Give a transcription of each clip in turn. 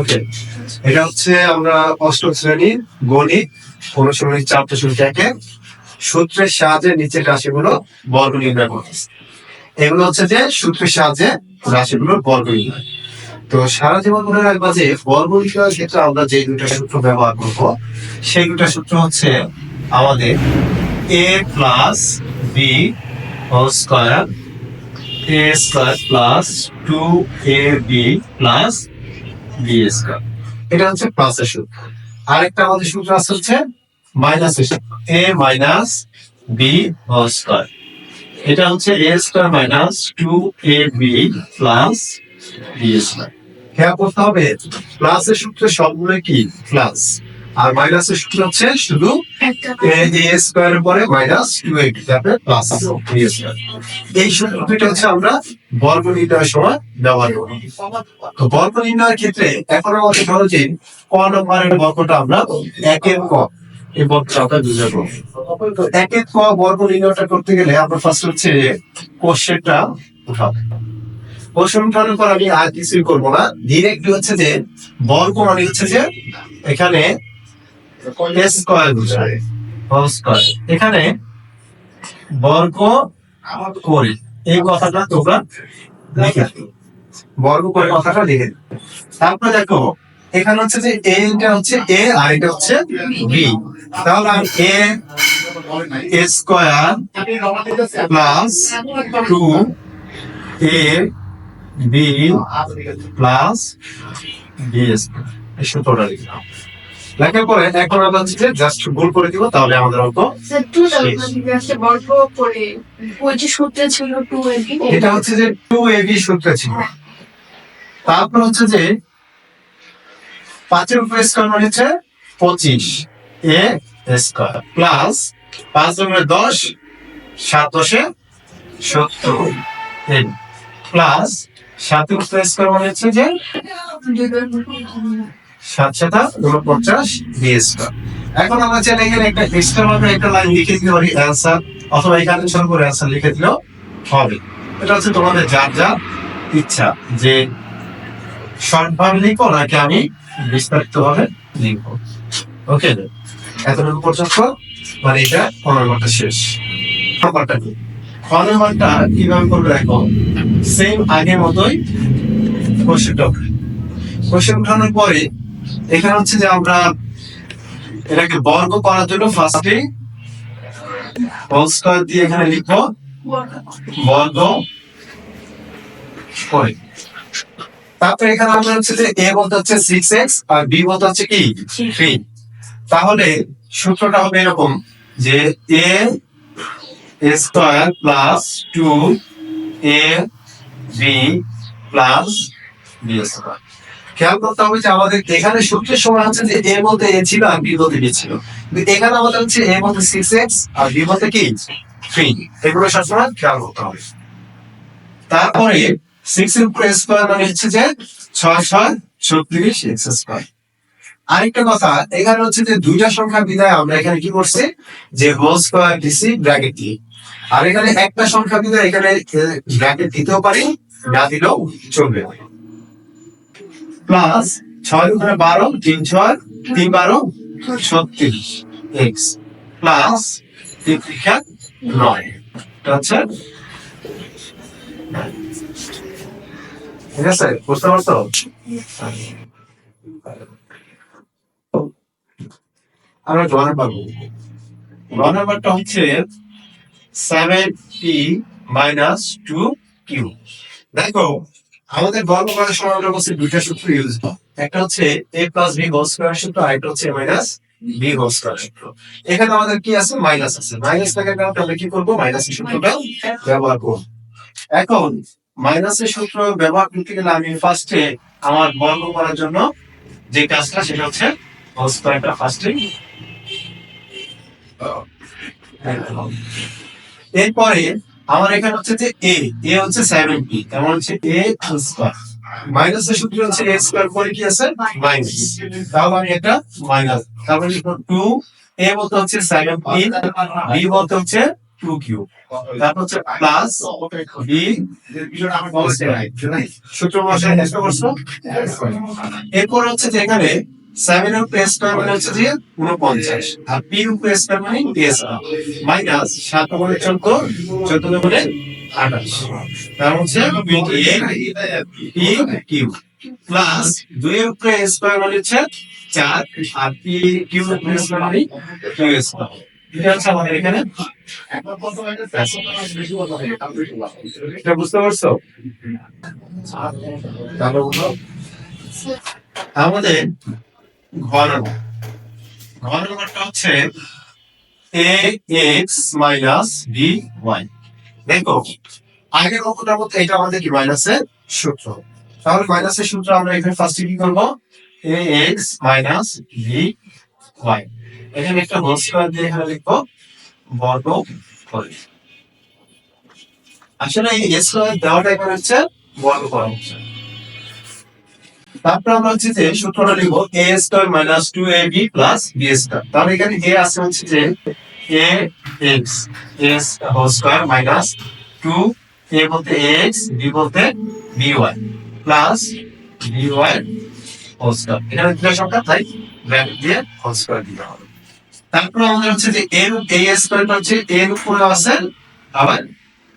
ওকে এটা হচ্ছে আমরা অষ্টম শ্রেণির গণিত অনুশীলনী চার দশমিক একে। সূত্রের সাহায্যে নিচের রাশিগুলো বর্গ নির্ণয় এগুলো হচ্ছে যে সূত্রের সাহায্যে রাশিগুলোর বর্গ নির্ণয়। তো সারা জীবন মনে যে বর্গ নির্ণয়ের ক্ষেত্রে আমরা যে দুটা সূত্র ব্যবহার করব, সেই দুটা সূত্র হচ্ছে আমাদের A plus B square A square plus two A B plus এটা হচ্ছে প্লাসের সূত্র। আরেকটা আমাদের সূত্র আছে হচ্ছে minus A minus B whole square এটা হচ্ছে A square minus two A B plus B square খেয়াল করতে হবে প্লাসের সূত্রে সবগুলো কি? প্লাস আর মাইনাসের সূত্র হচ্ছে শুধু এ হচ্ছে নির্ণয়ের ক্ষেত্রে এখন আমাদের ধরো ক নম্বরের বর্গটা আমরা একের ক, এই বর্গটা তো একের ক বর্গ নির্ণয়টা করতে গেলে আমরা ফার্স্ট হচ্ছে কোশ্চেনটা উঠাবো। কোশ্চেন উঠানোর পর আমি আর কিছুই করব না। ডিরেক্টলি হচ্ছে যে বর্গ মানে হচ্ছে যে এখানে স্কোয়ার বুঝায় এখানে বর্গ করে। এই কথাটা তোমরা লিখে বর্গ করে কথাটা লিখে তারপরে দেখো, এখানে হচ্ছে যে এ এটা হচ্ছে এ আর এটা হচ্ছে বি তাহলে আমি A square plus two A B plus B square এই সূত্রটা লিখলাম লেখার পরে এখন আমরা হচ্ছে যে জাস্ট গোল করে দিব তাহলে আমাদের অঙ্ক এটা হচ্ছে যে টু সূত্র ছিল তারপর হচ্ছে যে পাঁচের উপর স্কোয়ার মানে হচ্ছে পঁচিশ এ স্কোয়ার প্লাস পাঁচ নম্বরে দশ সাত দশে সত্তর প্লাস সাতের উপর স্কোয়ার মানে হচ্ছে যে সাত সাতা উনপঞ্চাশ বি স্কোয়ার এখন আমরা চাইলে এখানে একটা এক্সট্রা ভাবে একটা লাইন লিখে দিতে পারি অ্যান্সার অথবা এখানে ছোট করে অ্যান্সার লিখে দিলেও হবে। এটা হচ্ছে তোমাদের যার যার ইচ্ছা, যে শর্ট ভাবে লিখো নাকি আমি বিস্তারিত ভাবে লিখব। ওকে এতটুকু পর্যন্ত মানে এটা পনেরো ঘণ্টা শেষ। নাম্বারটা কি? পনেরো ঘণ্টা কীভাবে করবে দেখো? সেম আগের মতোই কোশ্চেনটা কোশ্চেন উঠানোর পরে এখানে হচ্ছে যে আমরা এটাকে বর্গ করার জন্য ফার্স্টে হোল স্কয়ার দিয়ে এখানে লিখব বর্গ করে। তারপরে এখানে আমরা হচ্ছে যে এ বলতে হচ্ছে সিক্স এক্স আর বি বলতে হচ্ছে কি? থ্রি তাহলে সূত্রটা হবে এরকম যে A square plus two A B plus B square খেয়াল করতে হবে যে আমাদের এখানে সূত্রের সময় হচ্ছে যে এ বলতে এ ছিল আর বি বলতে বি ছিল। কিন্তু এখানে আমাদের হচ্ছে এ বলতে সিক্স এক্স আর বি বলতে কি? থ্রি এগুলো সবসময় খেয়াল করতে হবে। তারপরে সিক্স এর উপরে স্কোয়ার মানে হচ্ছে যে ছয় ছয় ছত্রিশ এক্স স্কোয়ার আরেকটা কথা, এখানে হচ্ছে যে দুইটা সংখ্যা বিদায় আমরা এখানে কি করছি? যে হোল স্কোয়ার দিছি ব্র্যাকেট দিয়ে। আর এখানে একটা সংখ্যা বিদায় এখানে ব্র্যাকেট দিতেও পারি, না দিলেও চলবে প্লাস ছয় ওখানে বারো, তিন ছয়, তিন বারো, ছত্রিশ। এক্স প্লাস তিন নয়। হচ্ছে ঠিক আছে, বুঝতে পারছ? হচ্ছে মাইনাস টু কিউ দেখো আমাদের বর্গ করার সময় আমরা বলছি দুইটা সূত্র ইউজ হয় একটা হচ্ছে A plus B whole square সূত্র, আর একটা হচ্ছে মাইনাস বি হোল স্কোয়ার সূত্র। এখানে আমাদের কি আছে? মাইনাস আছে। মাইনাস থাকার কারণে আমরা কি করব? মাইনাসের সূত্রটা ব্যবহার করব। এখন মাইনাসের সূত্র ব্যবহার করতে গেলে আমি ফার্স্টে আমার বর্গ করার জন্য যে কাজটা, সেটা হচ্ছে হোল স্কোয়ারটা ফার্স্টে এরপরে আমার এখানে হচ্ছে যে এ এ হচ্ছে সেভেন পি তেমন হচ্ছে এ স্কোয়ার মাইনাস এর সূত্র হচ্ছে এ স্কোয়ার পরে কি আছে? মাইনাস তাহলে আমি এটা মাইনাস তারপরে লিখব টু এ বলতে হচ্ছে সেভেন পি বি বলতে হচ্ছে টু কিউব তারপর হচ্ছে প্লাস বি সূত্র মশাই এরপর হচ্ছে যে এখানে সেভেন উপরে স্কোয়ার মানে হচ্ছে যে উনপঞ্চাশ আর পি উপরে স্কোয়ার মানে পিএস মাইনাস সাত মানে চোদ্দ চোদ্দ মানে আঠাশ। তার হচ্ছে পি কিউ প্লাস দুই উপরে স্কোয়ার মানে হচ্ছে চার, আর পি কিউ উপরে স্কোয়ার মানে কিউ স্কোয়ার আমাদের বুঝতে পারছ? বলো ঘন নম্বরটা হচ্ছে A X minus B Y দেখো, আগের অঙ্কটার মধ্যে এটা আমাদের কি মাইনাসের সূত্র? তাহলে মাইনাসের সূত্র আমরা এখানে ফার্স্টে কি করব? A X minus B Y এখানে একটা হোল স্কোয়ার দিয়ে এখানে লিখব, বর্গ করে। আসলে এই স্কোয়ার দেওয়াটা এখানে হচ্ছে বর্গ করা হচ্ছে তারপর আমরা হচ্ছে যে সূত্রটা লিখব A square minus two A B plus B square তাহলে এখানে এ আছে হচ্ছে যে A X whole square minus two A বলতে এক্স বি বলতে B Y plus B Y whole square এখানে দুটো সংখ্যা, তাই ব্র্যাকেট দিয়ে হোল স্কোয়ার দিতে হবে। তারপর আমাদের হচ্ছে যে এর এ স্কোয়ারটা হচ্ছে এর উপরে আছে, আবার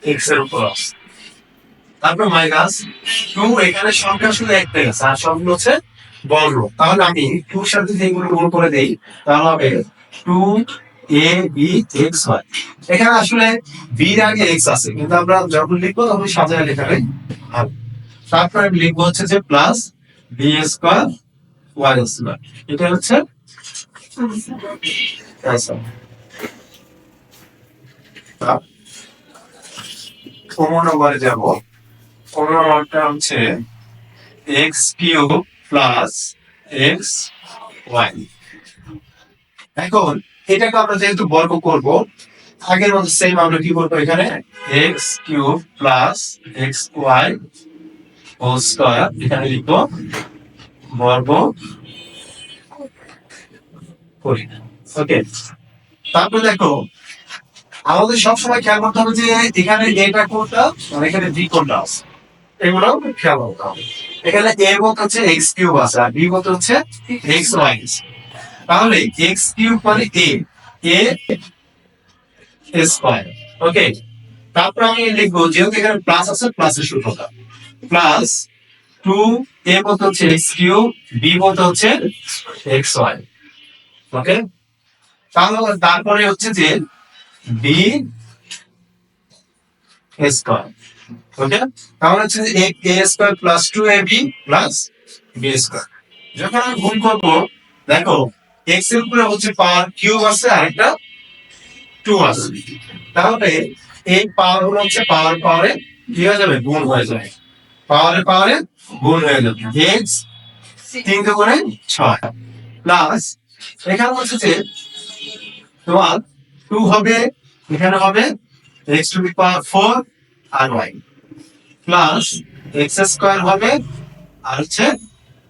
এক্সের উপরে আছে। তারপর মাইনাস টু এখানে সংখ্যা শুধু একটাই আছে, আর সবগুলো হচ্ছে বর্গ। তাহলে আমি টু সাথে যদি এগুলো গুণ করে দেই, তাহলে হবে টু এ বি এক্স হয় এখানে আসলে বি আগে এক্স আছে, কিন্তু আমরা যখন লিখব তখন সাজায় লেখাটাই হবে তারপর আমি লিখব হচ্ছে যে plus B square Y square এটা হচ্ছে answer. পনেরো নম্বরে যাব। পনেরো নম্বরটা হচ্ছে X cube plus X Y এখন এটাকে আমরা যেহেতু বর্গ করব, আগের মতো সেম আমরা কি করব এখানে? X cube plus X Y whole square এখানে লিখব বর্গ করি। ওকে তারপরে দেখো, আমাদের সবসময় খেয়াল করতে হবে যে এখানে এটা কোনটা? আর এখানে বি কোনটা আছে? এগুলো খেয়াল করতে হবে। এখানে এ বলতে হচ্ছে এক্স কিউব আছে আর বি বলতে হচ্ছে এক্স ওয়াই তাহলে এক্স কিউব মানে এ এ স্কোয়ার ওকে তারপর আমি লিখব যেহেতু এখানে প্লাস আছে প্লাসের সূত্রটা। প্লাস টু এ বলতে হচ্ছে এক্স কিউব বি বলতে হচ্ছে এক্স ওয়াই ওকে তাহলে তারপরে হচ্ছে যে বি স্কোয়ার ওকে হচ্ছে A square plus two A B plus B square যখন আমি গুণ করব, দেখো এক্স হচ্ছে পাওয়ার কিউব আছে আর একটা টু আছে। তাহলে এই পাওয়ারগুলো হচ্ছে পাওয়ার পাওয়ারে কি হয়ে যাবে? গুণ হয়ে যাবে। পাওয়ারে পাওয়ারে গুণ হয়ে যাবে। এক্স করে ছয়। প্লাস এখানে হচ্ছে যে তোমার টু হবে, এখানে হবে X to the power four R Y plus X square হবে আর হচ্ছে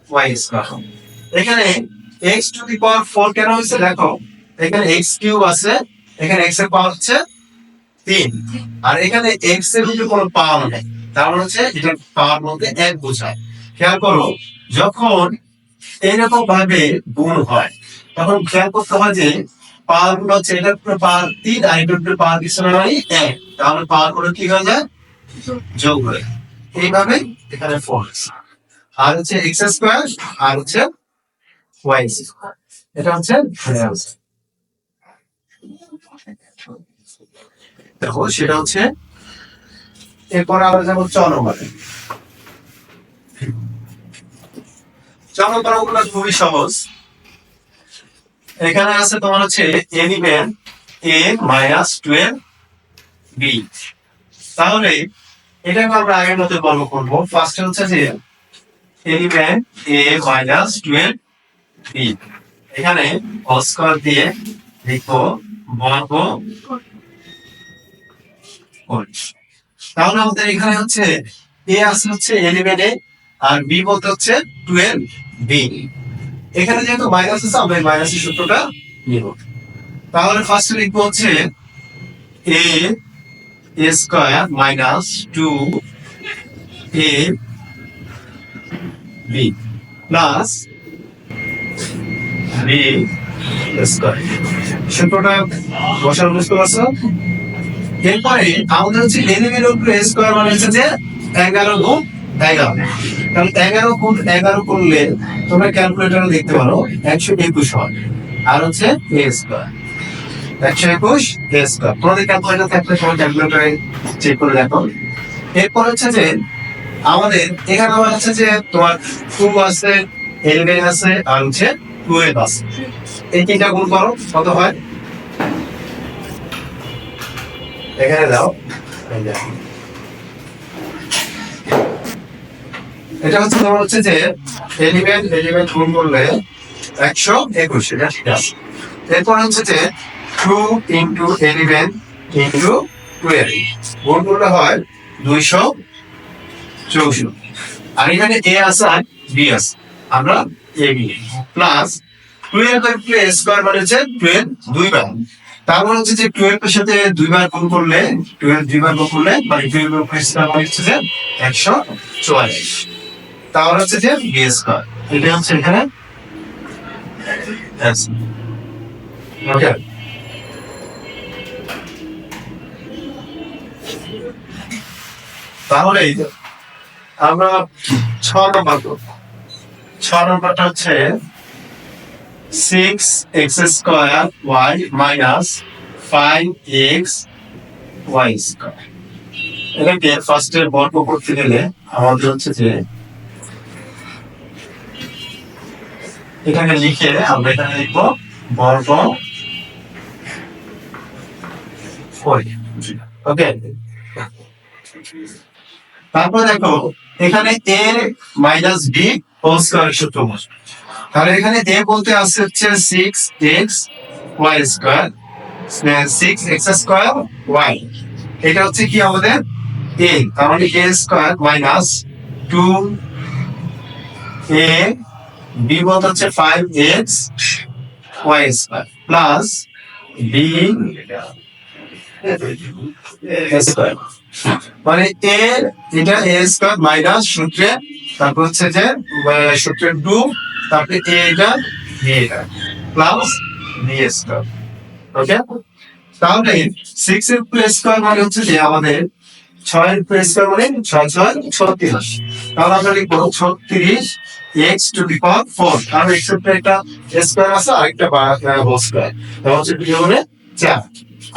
ওয়াই স্কোয়ার এখানে X to the power four কেন হয়েছে দেখো, এখানে এক্স কিউব আছে, এখানে এক্সের পাওয়ার হচ্ছে তিন। আর এখানে এক্সের কিন্তু কোনো পাওয়ার নেই, তার মানে হচ্ছে এটা পাওয়ার মধ্যে এক বোঝায়। খেয়াল করো, যখন এইরকম ভাবে গুণ হয়, তখন খেয়াল করতে হয় যে পাওয়ারগুলো হচ্ছে উপরে পাওয়ার তিন আর উপরে পাওয়ার কিছু না মানে এক। তাহলে পাওয়ারগুলো কি হয়ে যায়? যোগ হয়ে। এইভাবে এখানে ফোর আর হচ্ছে এক্স স্কোয়ার আর হচ্ছে ওয়াই এটা হচ্ছে। দেখো, সেটা হচ্ছে এরপর আমরা যাব চ নম্বরে। চ নম্বর অঙ্কটা খুবই সহজ। এখানে আছে তোমার হচ্ছে element A minus twelve B তাহলে এটাকে আমরা আগের মতো বর্গ করব। ফার্স্ট হচ্ছে যে element A minus twelve B এখানে অস্কর দিয়ে লিখব বর্গ। তাহলে আমাদের এখানে হচ্ছে এ আছে হচ্ছে এলিমেন্টে আর বি বলতে হচ্ছে টুয়েলভ বি এখানে যেহেতু মাইনাস আছে, আমরা মাইনাসের সূত্রটা নিব। তাহলে ফার্স্ট লিখব হচ্ছে A square minus two A B plus B square বুঝতে পারছ? এরপরে আমাদের হচ্ছে মানে হচ্ছে যে এগারো গুণ এগারো। এগারো এগারো করলে তোমরা ক্যালকুলেটারে দেখতে পারো একশো একুশ হয়। আর হচ্ছে এ স্কোয়ার একশো একুশ এ স্কোয়ার তোমাদের ক্যালকুলেটার থাকলে চেক করে দেখো। এরপর হচ্ছে যে, আমাদের এখানে আবার হচ্ছে যে তোমার টু আছে এলিভেন আছে, আর হচ্ছে টুয়েলভ আছে। এই তিনটা গুণ করো, কত হয়? এখানে দাও। এটা হচ্ছে তোমার হচ্ছে যে এলিমেন্ট এলিমেন্ট গুণ করলে একশো একুশ, এটা ঠিক আছে। এরপর হচ্ছে যে two into eleven into twelve গুণ করলে হয় দুইশো চৌষট্টি। আর এখানে এ আছে আর বি আছে। আমরা এ বি প্লাস টুয়েলভ এর স্কোয়ার মানে হচ্ছে টুয়েলভ দুইবার। তারপর হচ্ছে যে টুয়েলভ এর সাথে দুইবার গুণ করলে টুয়েলভ দুইবার গুণ করলে মানে টুয়েলভ এর স্কোয়ার মানে হচ্ছে যে একশো চুয়াল্লিশ। তাহলে হচ্ছে যে বি স্কোয়ার এটা হচ্ছে এখানে। ওকে তাহলে এই আমরা ছ নম্বর ছ নম্বরটা হচ্ছে six X square Y minus five X Y square এটাকে ফার্স্টে বর্গ করতে গেলে আমাদের হচ্ছে যে এখানে লিখে আমরা এখানে লিখব বর্গ ওকে তারপর দেখো, এখানে A minus B whole square সূত্র তাহলে এখানে এ বলতে আসছে হচ্ছে six X Y square six X square Y এটা হচ্ছে কি আমাদের এ তার মানে A square minus two A B বলতে হচ্ছে five X Y square plus B square মানে এ, এটা এ স্কোয়ার মাইনাস সূত্রে, তারপর হচ্ছে যে সূত্রে টু তারপরে এ এটা, বি এটা প্লাস বি স্কোয়ার ওকে তাহলে সিক্স এর প্লেস স্কোয়ার মানে হচ্ছে যে আমাদের ছয়ের প্লেস স্কোয়ার মানে ছয় ছয়, ছত্রিশ। তাহলে আমরা লিখব ছত্রিশ X to the power four কারণ এক্সের একটা স্কোয়ার আছে, আরেকটা হোল স্কোয়ার তাহলে হচ্ছে দুই হলে চার।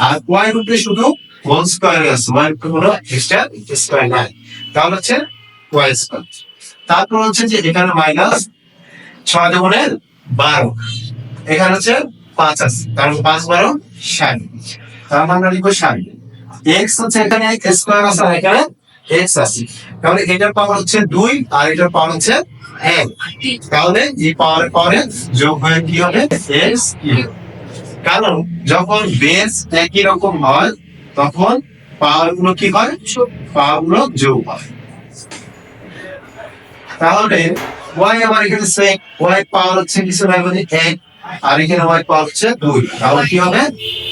আর ওয়াই রূপে শুধু হোল স্কোয়ার আছে রূপে কোনো এক্সট্রা স্কোয়ার নাই তাহলে হচ্ছে ওয়াই স্কোয়ার তারপর হচ্ছে যে এখানে মাইনাস ছয় দেবনের বারো। এখানে হচ্ছে পাঁচ আছে। কারণ পাঁচ বারো ষাট। তার মানে আমরা লিখব ষাট। এক্স হচ্ছে এখানে স্কোয়ার আছে এখানে এক্স আছে। তাহলে এটার পাওয়ার হচ্ছে দুই আর এটার পাওয়ার হচ্ছে এক। তাহলে এই পাওয়ার পাওয়ারে যোগ হয়ে কি হবে? এক্স কিউব কারণ যখন বেস একই রকম হয় তখন পাওয়ারগুলো কি হয়? পাওয়ারগুলো যোগ হয়। তাহলে ওয়াই আমার এখানে সেম ওয়াই পাওয়ার হচ্ছে কিছু না মানে এক। আর এখানে ওয়াই পাওয়ার হচ্ছে দুই। তাহলে কি হবে?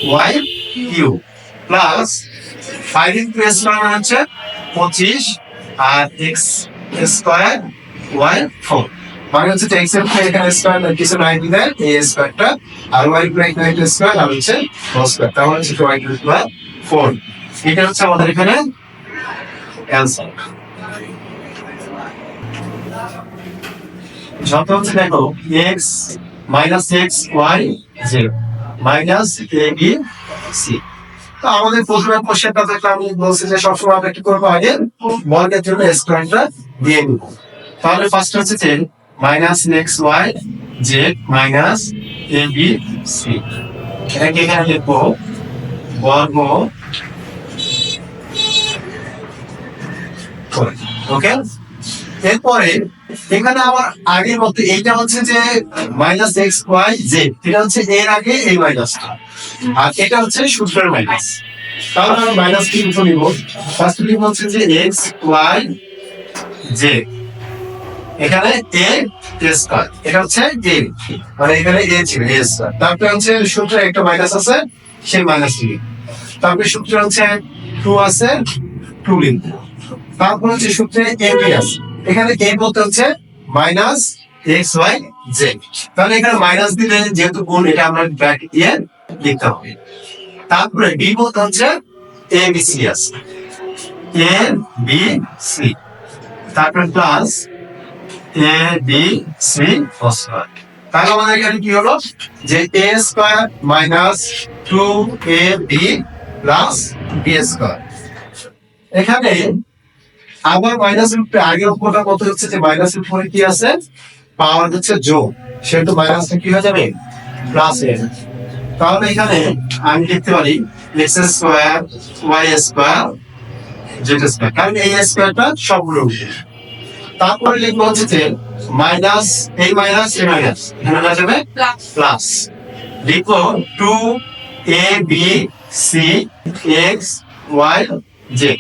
Y Q plus five into S মানে হচ্ছে পঁচিশ আর এক্স স্কোয়ার ওয়াই ফোর মানে হচ্ছে এক্সের এখানে স্কোয়ার কিছু নাই দিলে এই স্কোয়ারটা আর ওয়াই এখানে একটা স্কোয়ার আর হচ্ছে হোল স্কোয়ার তাহলে হচ্ছে ওয়াই টু স্কোয়ার ফোর এটা হচ্ছে আমাদের এখানে অ্যান্সার যত হচ্ছে দেখো X minus X Y zero minus A B C তো আমাদের প্রথমে কোশ্চেনটা থেকে আমি বলছি যে সবসময় আমরা কি করব আগে? বর্গের জন্য স্কোয়ারটা দিয়ে নিব। তাহলে ফার্স্ট হচ্ছে যে minus X Y Z minus A B C এটাকে এখানে লিখব? বর্গ ওকে এরপরে, এখানে আমার আগের মতো এইটা হচ্ছে যে মাইনাস এক্স ওয়াই জেড এটা হচ্ছে এর আগে এই মাইনাসটা আর এটা হচ্ছে সূত্রের মাইনাস তাহলে আমি মাইনাস কি উঠে নিব ফার্স্ট লিখব হচ্ছে যে এক্স ওয়াই জেড এখানে এ স্কয়ার এটা হচ্ছে এ মানে এখানে এ ছিল এ স্কয়ার তারপরে হচ্ছে সূত্রে একটা মাইনাস আছে, সেই মাইনাস লিখি তারপরে সূত্র হচ্ছে টু আছে টু লিখব। তারপর হচ্ছে সূত্রে এ বি আছে। এখানে এ বলতে হচ্ছে মাইনাস এক্স ওয়াই জেড তাহলে এখানে মাইনাস দিলে যেহেতু গুণ, এটা আমরা ব্র্যাকেট দিয়ে লিখতে হবে। তারপরে বি বলতে হচ্ছে এ বি সি আছে। এ বি সি তারপরে plus A B C square তাহলে আমাদের এখানে কি হলো? যে A square minus two A B plus B square এখানে আবার মাইনাস রূপে আগের অঙ্কটা কত হচ্ছে? যে মাইনাস উপরে কি আছে? পাওয়ার হচ্ছে যোগ। সেহেতু মাইনাসটা কি হয়ে যাবে? প্লাস এর তাহলে এখানে আমি লিখতে পারি X square Y square Z square কারণ এই স্কোয়ারটা সবগুলো উপরে তারপরে লিখব হচ্ছে যে মাইনাস এই মাইনাস এই মাইনাস এখানে হয়ে যাবে প্লাস প্লাস লিখব two A B C X Y Z.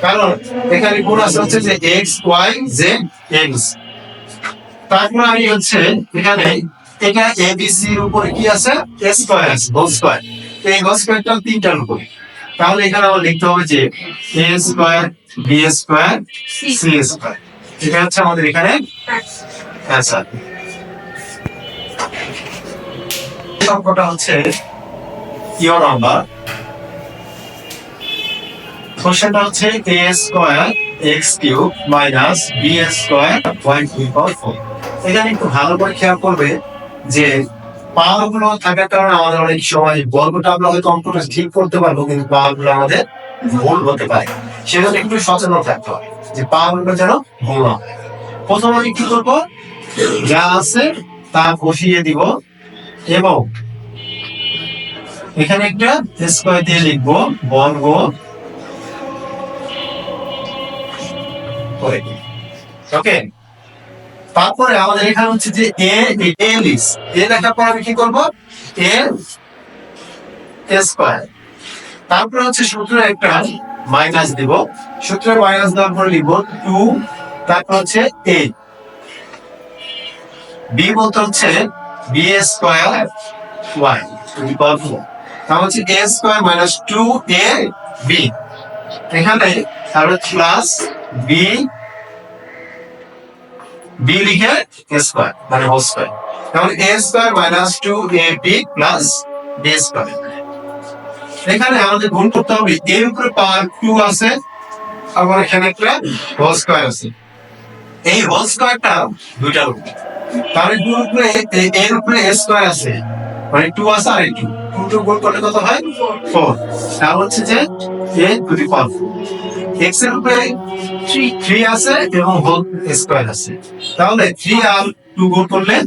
কারণ এখানে গুণ আছে হচ্ছে যে এক্স ওয়াই জে এক্স তারপর আমি হচ্ছে এখানে এটা এ বি সি এর উপরে কি আছে? স্কোয়ার আছে হোল স্কোয়ার এই হোল স্কোয়ারটা তিনটার উপরে। তাহলে এখানে আমার লিখতে হবে যে A square B square C C square এটা হচ্ছে আমাদের এখানে অ্যান্সার অঙ্কটা হচ্ছে ইয়োর নাম্বার কোশ্চেনটা হচ্ছে A square X cube minus B square Y cube power four এখানে একটু ভালো করে খেয়াল করবে যে পাওয়ারগুলো থাকার কারণে আমাদের অনেক সময় বর্গটা আমরা হয়তো অঙ্কটা ঠিক করতে পারব, কিন্তু পাওয়ারগুলো আমাদের ভুল হতে পারে। সেজন্য একটু সচেতন থাকতে হবে যে পাওয়ারগুলো যেন ভুল না হয়। প্রথম আমি কি করব? যা আছে তা বসিয়ে দিব এবং এখানে একটা স্কোয়ার দিয়ে লিখব বর্গ ওকে তারপরে আমাদের এখানে হচ্ছে যে এ এ এ লেখার পর আমি কি করব? এ স্কোয়ার তারপরে হচ্ছে সূত্র একটা মাইনাস দিব। সূত্রে মাইনাস দেওয়ার পরে লিখব টু তারপর হচ্ছে এ বি বলতে হচ্ছে বি স্কোয়ার ওয়াই তাহলে হচ্ছে A square minus two A B এখানে তারপরে প্লাস বি বি লিখে স্কোয়ার মানে হোল স্কোয়ার তাহলে A square minus two A B plus B square এখানে আমাদের গুণ করতে হবে এর উপরে পাওয়ার টু আছে, আবার এখানে একটা হোল স্কোয়ার আছে। এই হোল স্কোয়ারটা দুইটার উপরে তাহলে টু উপরে এ- এর উপরে স্কোয়ার আছে। মানে টু আছে আর টু টু টু গুণ করলে কত হয়? ফোর তাহলে হচ্ছে যে এ টু দি পাওয়ার এক্সের উপরে থ্রি আছে এবং হোল স্কোয়ার আছে। তাহলে থ্রি আর টু গুণ করলে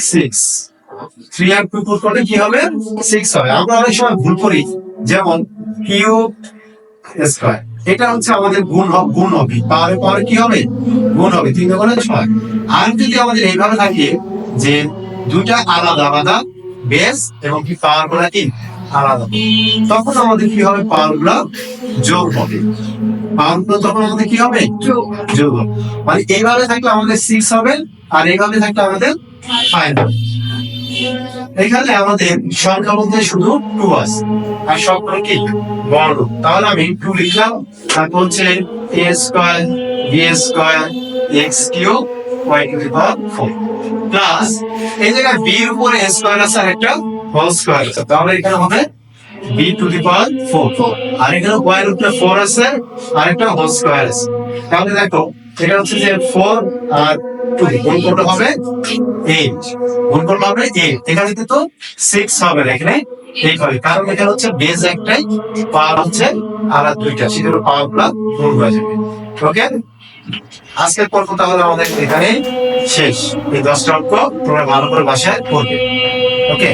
সিক্স থ্রি আর টু গুণ করলে কি হবে? সিক্স হবে আমরা অনেক সময় ভুল করি, যেমন কিউ স্কোয়ার এটা হচ্ছে আমাদের গুণ হ- গুণ হবে পাওয়ারে পাওয়ারে কি হবে? গুণ হবে। তিন গুণে ছয়। আর যদি আমাদের এইভাবে থাকে যে দুইটা আলাদা আলাদা বেস এবং কি পাওয়ারগুলা কি আলাদা। তখন আমাদের কি হবে? পাওয়ারগুলা যোগ হবে। পাওয়ার তখন আমাদের কি হবে? যোগ। মানে এইভাবে থাকলে আমাদের সিক্স হবে আর এইভাবে থাকলে আমাদের ফাইভ হবে। এখানে আমাদের সংখ্যা মধ্যে শুধু টু আছে। আর সবগুলো কি? বর্গ তাহলে আমি টু লিখলাম তারপর হচ্ছে A square B square X Q Y to the power four plus এই জায়গায় বি এর উপরে স্কোয়ার আছে আর একটা হোল স্কোয়ার আছে। তাহলে এখানে হবে B to the power four আর এখানে ওয়াই এর ফোর আছে, আর একটা হোল স্কোয়ার আছে। তাহলে দেখো, এটা হচ্ছে যে ফোর আর টু গুণ করতে হবে এইট গুণ করলে হবে এইট এখানে কিন্তু সিক্স হবে না, এখানে এইট হবে। কারণ এখানে হচ্ছে বেজ একটাই পাওয়ার হচ্ছে আর আর দুইটা। সেজন্য পাওয়ারগুলা গুণ হয়ে যাবে। ওকে আজকের পর্ব তাহলে আমাদের এখানে শেষ। এই দশটা অঙ্ক তোমরা ভালো করে বাসায় করবে। ওকে